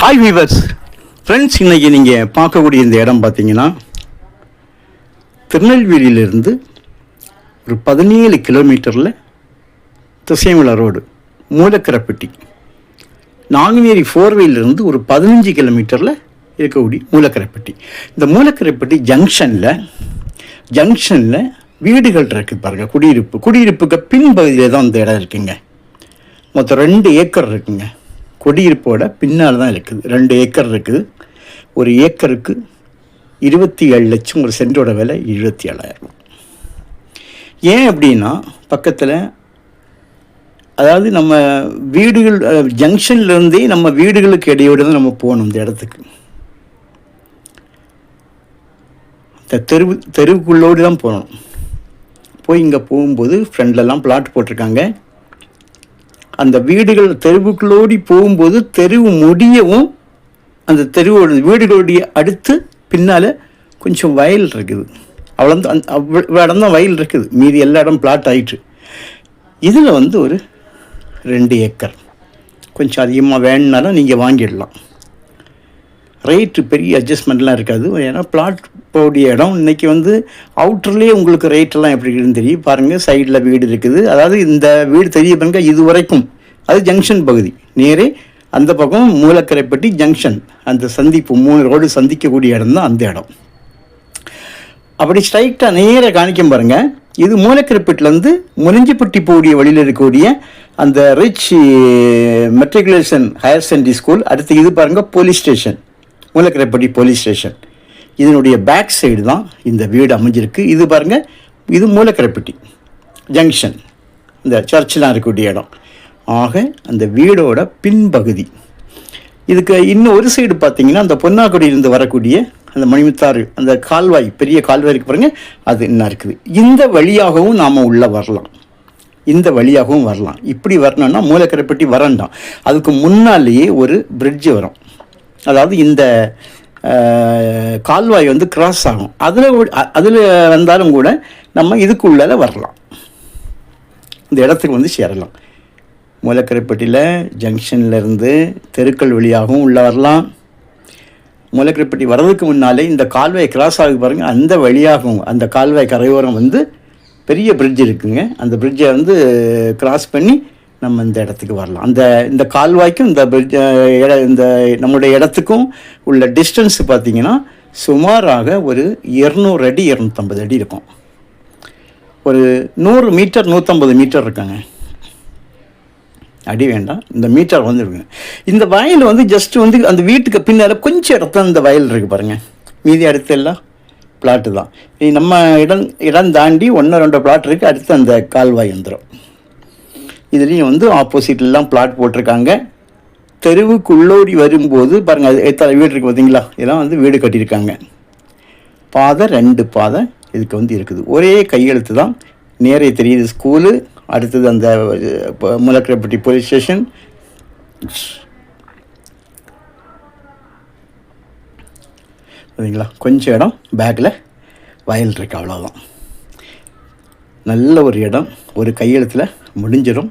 Hi viewers friends இன்றைக்கி நீங்கள் பார்க்கக்கூடிய இந்த இடம் பார்த்தீங்கன்னா திருநெல்வேலியிலிருந்து ஒரு பதினேழு கிலோமீட்டரில் திசைமலை ரோடு மூலக்கரப்பட்டி. நாங்குநேரி ஃபோர்வேலிருந்து ஒரு பதினஞ்சு கிலோமீட்டரில் இருக்கக்கூடிய மூலக்கரைப்பட்டி. இந்த மூலக்கரைப்பட்டி ஜங்ஷனில் ஜங்ஷனில் வீடுகள் இருக்குது பாருங்கள் குடியிருப்பு. குடியிருப்புக்கு பின்பகுதியில் தான் இந்த இடம் இருக்குங்க. மொத்தம் ரெண்டு ஏக்கர் இருக்குங்க. குடியிருப்போட பின்னால் தான் இருக்குது. ரெண்டு ஏக்கர் இருக்குது. ஒரு ஏக்கருக்கு இருபத்தி ஏழு லட்சம் ஒரு சென்டோட விலை இருபத்தி ஏழாயிரம். ஏன் அப்படின்னா பக்கத்தில் அதாவது நம்ம வீடுகள் ஜங்ஷன்லேருந்தே நம்ம வீடுகளுக்கு இடையோடு தான் நம்ம போகணும் இந்த இடத்துக்கு. இந்த தெருவு தெருவுக்குள்ளோடு தான் போகணும். போய் இங்கே போகும்போது ஃப்ரெண்ட்லலாம் பிளாட் போட்டிருக்காங்க. அந்த வீடுகள் தெருவுக்குள்ளோடி போகும்போது தெருவு முடியவும் அந்த தெருவோட வீடுகளுடைய அடுத்து பின்னால் கொஞ்சம் வயல் இருக்குது. அவ்வளோ அந்த அவ்வளோ இடம் தான் வயல் இருக்குது. மீதி எல்லா இடம் பிளாட் ஆயிட்டு இதில் வந்து ஒரு ரெண்டு ஏக்கர். கொஞ்சம் அதிகமாக வேணுனாலும் நீங்கள் வாங்கிடலாம். ரேட்டு பெரிய அட்ஜஸ்ட்மெண்ட்லாம் இருக்காது. ஏன்னா பிளாட் போடிய இடம். இன்றைக்கி வந்து அவுட்டர்லேயே உங்களுக்கு ரேட்டெல்லாம் எப்படி இருக்குன்னு தெரியும். பாருங்கள் சைடில் வீடு இருக்குது. அதாவது இந்த வீடு தெரிய பாருங்க இது வரைக்கும். அது ஜங்ஷன் பகுதி. நேரே அந்த பக்கம் மூலக்கரைப்பட்டி ஜங்ஷன் அந்த சந்திப்பு மூணு ரோடு சந்திக்கக்கூடிய இடம் தான் அந்த இடம். அப்படி ஸ்ட்ரைட்டாக நேராக காணிக்கும் பாருங்கள் இது மூலக்கரைப்பட்டிலேருந்து முனிஞ்சிப்பட்டி போடிய வழியில் இருக்கக்கூடிய அந்த rich matriculation higher secondary school அடுத்து இது பாருங்க police station Moolakaraipatti police station இதனுடைய பேக் சைடு தான் இந்த வீடு அமைஞ்சிருக்கு. இது பாருங்க இது மூலக்கரைப்பட்டி ஜங்ஷன் இந்த சர்ச்செலாம் இருக்கக்கூடிய இடம். ஆக அந்த வீடோட பின்பகுதி. இதுக்கு இன்னும் ஒரு சைடு பார்த்தீங்கன்னா அந்த பொன்னாக்குடியிலிருந்து வரக்கூடிய அந்த மணிமுத்தாறு அந்த கால்வாய் பெரிய கால்வாய் இருக்கு பாருங்கள் அது என்ன இருக்குது. இந்த வழியாகவும் நாம் உள்ளே வரலாம். இந்த வழியாகவும் வரலாம். இப்படி வரணும்னா மூலக்கரைப்பட்டி வரண்டாம் அதுக்கு முன்னாலேயே ஒரு பிரிட்ஜ் வரும். அதாவது இந்த கால்வாய் வந்து கிராஸ் ஆகும். அதில் அதில் வந்தாலும் கூட நம்ம இதுக்குள்ளால் வரலாம். இந்த இடத்துக்கு வந்து சேரலாம். மூலக்கரைப்பட்டியில் ஜங்ஷன்லேருந்து தெருக்கள் வழியாகவும் உள்ளே வரலாம். மூலக்கரைப்பட்டி வர்றதுக்கு முன்னாலே இந்த கால்வாய் கிராஸ் ஆகி பாருங்கள் அந்த வழியாகவும் அந்த கால்வாய் கரையோரம் வந்து பெரிய பிரிட்ஜ் இருக்குங்க. அந்த பிரிட்ஜை வந்து கிராஸ் பண்ணி நம்ம இந்த இடத்துக்கு வரலாம். அந்த இந்த கால்வாய்க்கும் இந்த bridge, இட இந்த நம்மளுடைய இடத்துக்கும் உள்ள டிஸ்டன்ஸ் பார்த்தீங்கன்னா சுமாராக ஒரு இரநூறு அடி இரநூத்தம்பது அடி இருக்கும். ஒரு நூறு மீட்டர் நூற்றம்பது மீட்டர் இருக்காங்க. அடி வேண்டாம். இந்த மீட்டர் வந்துருக்குங்க இந்த வயல் வந்து ஜஸ்ட் வந்து அந்த வீட்டுக்கு பின்னால் கொஞ்சம் இடத்துல இந்த வயல் இருக்குது பாருங்கள் மீதி அடுத்து எல்லாம் பிளாட்டு தான். நம்ம இடம் இடம் தாண்டி ஒன்று ரெண்டு பிளாட் இருக்குது அடுத்து அந்த கால்வாய் வந்துடும் இதுலேயும் வந்து ஆப்போசிட்லாம் பிளாட் போட்டிருக்காங்க. தெருவுக்குள்ளோடி வரும்போது பாருங்கள் அது எத்தனை வீடு இருக்குது பார்த்தீங்களா? இதெல்லாம் வந்து வீடு கட்டியிருக்காங்க. பாதை ரெண்டு பாதை இதுக்கு வந்து இருக்குது. ஒரே கையெழுத்து தான். நேரே தெரியுது ஸ்கூலு அடுத்தது அந்த முலக்கரப்பட்டி போலீஸ் ஸ்டேஷன் சரிங்களா கொஞ்சம் இடம் பேக்கில் வயல் இருக்கு அவ்வளோதான் நல்ல ஒரு இடம் ஒரு கையெழுத்தில் முடிஞ்சிடும்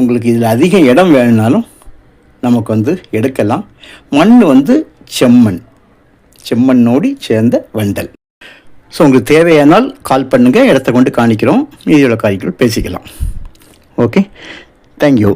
உங்களுக்கு இதில் அதிக இடம் வேணும்னாலும் நமக்கு வந்து எடுக்கலாம். மண் வந்து செம்மண். செம்மண்ணோடி சேர்ந்த வண்டல். ஸோ உங்களுக்கு தேவையானால் கால் பண்ணுங்கள் இடத்த கொண்டு காணிக்கிறோம். மீதியுள்ள காரியங்கள் பேசிக்கலாம். Okay thank you